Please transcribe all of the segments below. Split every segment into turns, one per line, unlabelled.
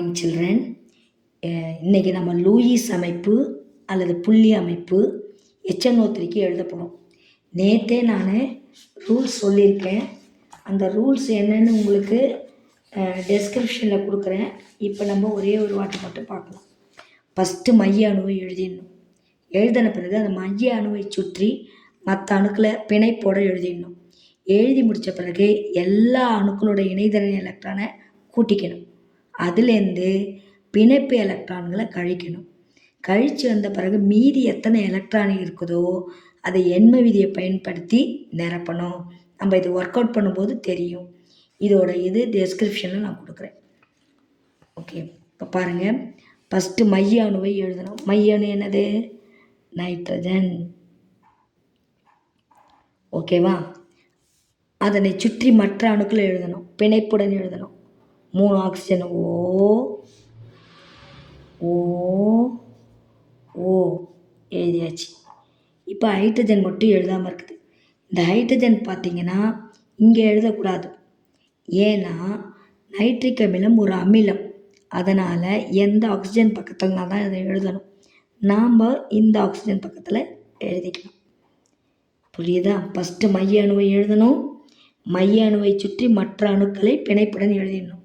Morning children இன்றைக்கி நம்ம Lewis அமைப்பு அல்லது புள்ளி அமைப்பு எச்என்ஓ3க்கு எழுத போகிறோம் நேற்றே நான் ரூல்ஸ் சொல்லியிருக்கேன். அந்த ரூல்ஸ் என்னன்னு உங்களுக்கு டெஸ்கிரிப்ஷனில் கொடுக்குறேன். இப்போ நம்ம ஒரே ஒரு வாட்டி மட்டும் பார்க்கலாம். ஃபஸ்ட்டு மைய அணுவை எழுதிடணும். எழுதின பிறகு அந்த மைய அணுவை சுற்றி மற்ற அணுக்களை பிணைப்போட எழுதிடணும். எழுதி முடித்த பிறகு எல்லா அணுக்களோட இணைதரன் எலக்ட்ரானை கூட்டிக்கணும். அதுலேருந்து பிணைப்பு எலக்ட்ரான்களை கழிக்கணும். கழித்து வந்த பிறகு மீதி எத்தனை எலக்ட்ரான் இருக்குதோ அதை எண்ம விதியை பயன்படுத்தி நிரப்பணும். நம்ம இது ஒர்க் அவுட் பண்ணும்போது தெரியும். இதோட இது டெஸ்கிரிப்ஷனில் நான் கொடுக்குறேன். ஓகே இப்போ பாருங்கள் ஃபஸ்ட்டு மைய அணுவை எழுதணும். மைய அணு என்னது நைட்ரஜன் ஓகேவா அதனை சுற்றி மற்ற அணுக்களை எழுதணும். பிணைப்புடன் எழுதணும். மூணு ஆக்சிஜன் ஓ ஓ ஓ. எழுதியாச்சு. இப்போ ஹைட்ரஜன் மட்டும் எழுதாமல் இருக்குது. இந்த ஹைட்ரஜன் பார்த்தீங்கன்னா இங்கே எழுதக்கூடாது. ஏன்னா நைட்ரிக் அமிலம் ஒரு அமிலம். அதனால் எந்த ஆக்சிஜன் பக்கத்துலனா தான் இதை எழுதணும். நாம் இந்த ஆக்சிஜன் பக்கத்தில் எழுதிக்கலாம். புரியுதா? ஃபஸ்ட்டு மைய அணுவை எழுதணும். மைய அணுவை சுற்றி மற்ற அணுக்களை பிணைப்புடன் எழுதிடணும்.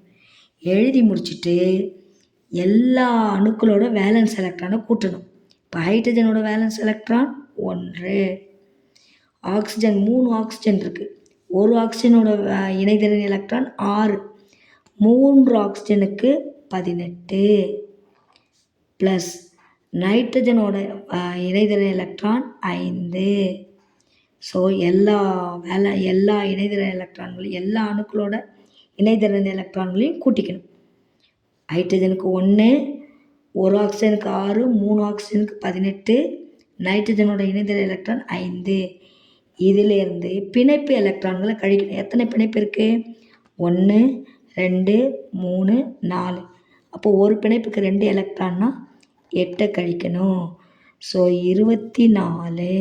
எழுதி முடிச்சுட்டு எல்லா அணுக்களோட வேலன்ஸ் எலக்ட்ரானை கூட்டணும். இப்போ ஹைட்ரஜனோட வேலன்ஸ் எலக்ட்ரான் ஒன்று. ஆக்சிஜன் மூணு ஆக்சிஜன் இருக்குது ஒரு ஆக்சிஜனோட வே- இணைதிறன் எலக்ட்ரான் ஆறு. மூன்று ஆக்சிஜனுக்கு பதினெட்டு. ப்ளஸ் நைட்ரஜனோட இணைதிறன் எலக்ட்ரான் ஐந்து. ஸோ எல்லா வேலை எல்லா இணைதிறன் எலக்ட்ரான்களும் எல்லா அணுக்களோட இணைதிறன் எலக்ட்ரான்களையும் கூட்டிக்கணும். ஹைட்ரஜனுக்கு ஒன்று ஒரு ஆக்சிஜனுக்கு ஆறு மூணு ஆக்சிஜனுக்கு பதினெட்டு நைட்ரஜனோட இணைதள எலக்ட்ரான் ஐந்து. இதிலேருந்து பிணைப்பு எலக்ட்ரான்களை கழிக்கணும். எத்தனை பிணைப்பு இருக்குது ஒன்று ரெண்டு மூணு நாலு. அப்போ ஒரு பிணைப்புக்கு ரெண்டு எலக்ட்ரான்னா எட்டை கழிக்கணும். ஸோ இருபத்தி நாலு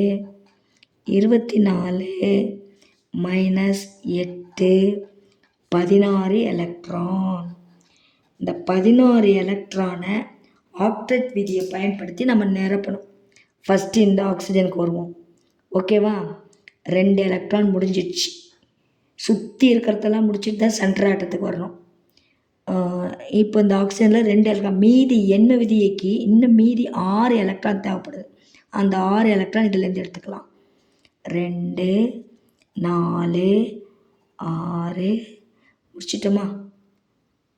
இருபத்தி நாலு மைனஸ் எட்டு பதினாறு எலக்ட்ரான் இந்த பதினாறு எலக்ட்ரானை ஆக்டெட் விதியை பயன்படுத்தி நம்ம நிரப்பணும். ஃபஸ்ட்டு இந்த ஆக்சிஜனுக்கு வருவோம். ஓகேவா ரெண்டு எலக்ட்ரான் முடிஞ்சிடுச்சு. சுற்றி இருக்கிறதெல்லாம் முடிச்சிட்டு தான் சென்டர் ஆட்டத்துக்கு வரணும். இப்போ இந்த ஆக்சிஜனில் ரெண்டு எலக்ட்ரான் மீதி என்ன விதியைக்கு இன்னும் மீதி ஆறு எலக்ட்ரான் தேவைப்படுது. அந்த ஆறு எலக்ட்ரான் இதுலேருந்து எடுத்துக்கலாம். ரெண்டு நாலு ஆறு முடிச்சிட்டோமா?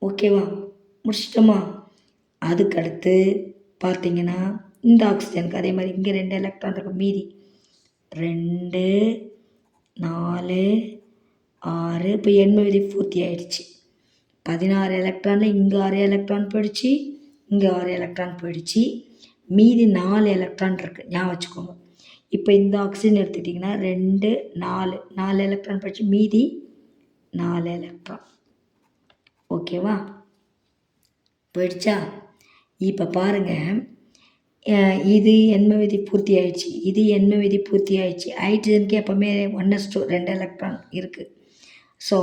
ஓகேவா? முடிச்சிட்டோமா? அதுக்கடுத்து பார்த்தீங்கன்னா இந்த ஆக்சிஜனுக்கு அதே மாதிரி இங்கே ரெண்டு எலக்ட்ரான் இருக்கும் மீதி. ரெண்டு நாலு ஆறு இப்போ எண்மை விதி பூர்த்தி ஆயிடுச்சு. பதினாறு எலக்ட்ரானில் இங்கே ஆறு எலக்ட்ரான் போயிடுச்சு இங்கே ஆறு எலக்ட்ரான் போயிடுச்சு. மீதி நாலு எலக்ட்ரான் இருக்குது ஞாபகம் வச்சுக்கோங்க. இப்போ இந்த ஆக்சிஜன் எடுத்துக்கிட்டிங்கன்னா ரெண்டு நாலு நாலு எலக்ட்ரான் போயிடுச்சு. மீதி நாலு எலக்ட்ரான் ஓகேவா? போயிடுச்சா? இப்போ பாருங்கள் இது எண்ம விதி பூர்த்தி ஆயிடுச்சு. இது எண்ம விதி பூர்த்தி ஆயிடுச்சு. ஹைட்ரஜனுக்கு எப்போவுமே ஒன் டூ ரெண்டு எலக்ட்ரான் இருக்குது ஸோ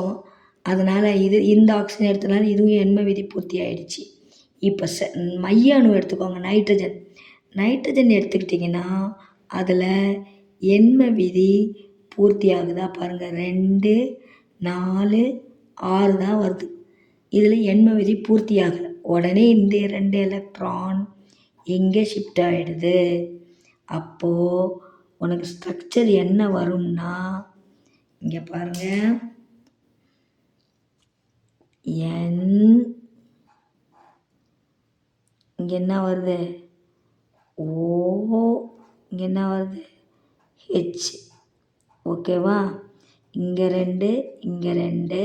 அதனால் இது இந்த ஆக்சிஜன் எடுத்தனால இதுவும் எண்ம விதி பூர்த்தி ஆயிடுச்சு. இப்போ ச மைய அணு எடுத்துக்கோங்க நைட்ரஜன் நைட்ரஜன் எடுத்துக்கிட்டிங்கன்னா அதில் எண்ம விதி பூர்த்தி ஆகுதா பாருங்கள் ரெண்டு நாலு ஆறு தான் வருது. இதில் எண்ம விதி பூர்த்தி ஆகலை உடனே இந்த ரெண்டு எலக்ட்ரான் எங்கே ஷிஃப்ட் ஆகிடுது அப்போது உனக்கு ஸ்ட்ரக்சர் என்ன வரும்னா இங்கே பாருங்கள் என் இங்கே என்ன வருது? ஓ இங்கே என்ன வருது? ஹெச் ஓகேவா இங்கே ரெண்டு இங்கே ரெண்டு.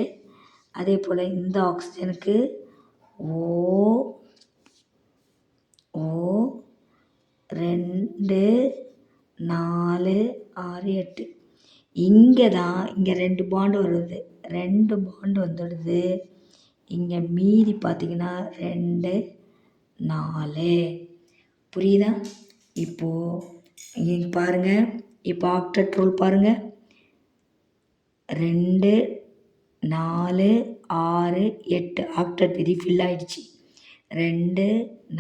அதே போல் இந்த ஆக்சிஜனுக்கு ஓ ஓ ரெண்டு நாலு ஆறு எட்டு. இங்கே தான் இங்கே ரெண்டு பாண்டு வருது. ரெண்டு பாண்டு வந்துடுது. இங்கே மீதி பார்த்தீங்கன்னா ரெண்டு நாலு. புரியுதா? இப்போது இங்கே பாருங்கள் இப்போ ஆக்டட் ரூல் பாருங்கள் ரெண்டு நாலு ஆறு எட்டு. ஆக்டர் விதி ஃபில் ஆகிடுச்சி ரெண்டு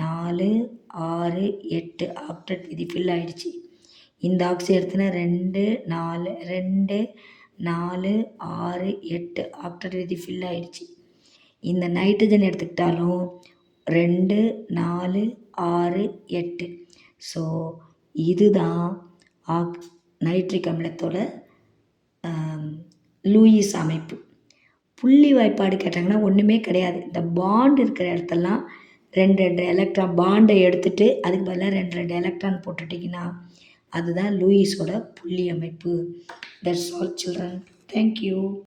நாலு ஆறு எட்டு. ஆக்டர் விதி ஃபில் ஆகிடுச்சி இந்த ஆக்சி எடுத்துனா ரெண்டு நாலு ரெண்டு நாலு ஆறு எட்டு. ஆக்டர் விதி ஃபில் ஆகிடுச்சி இந்த நைட்ரஜன் எடுத்துக்கிட்டாலும் ரெண்டு நாலு ஆறு எட்டு. ஸோ இதுதான் ஆக் நைட்ரிக் அமிலத்தோட லூயிஸ் அமைப்பு. புள்ளி வாய்ப்பாடு கேட்டாங்கன்னா ஒன்றுமே கிடையாது. இந்த பாண்ட் இருக்கிற இடத்தெல்லாம் ரெண்டு ரெண்டு எலக்ட்ரான் பாண்டை எடுத்துட்டு அதுக்கு பதிலாக ரெண்டு ரெண்டு எலக்ட்ரான் போட்டுட்டிங்கன்னா அதுதான் லூயிஸோட புள்ளி அமைப்பு. That's all children thank you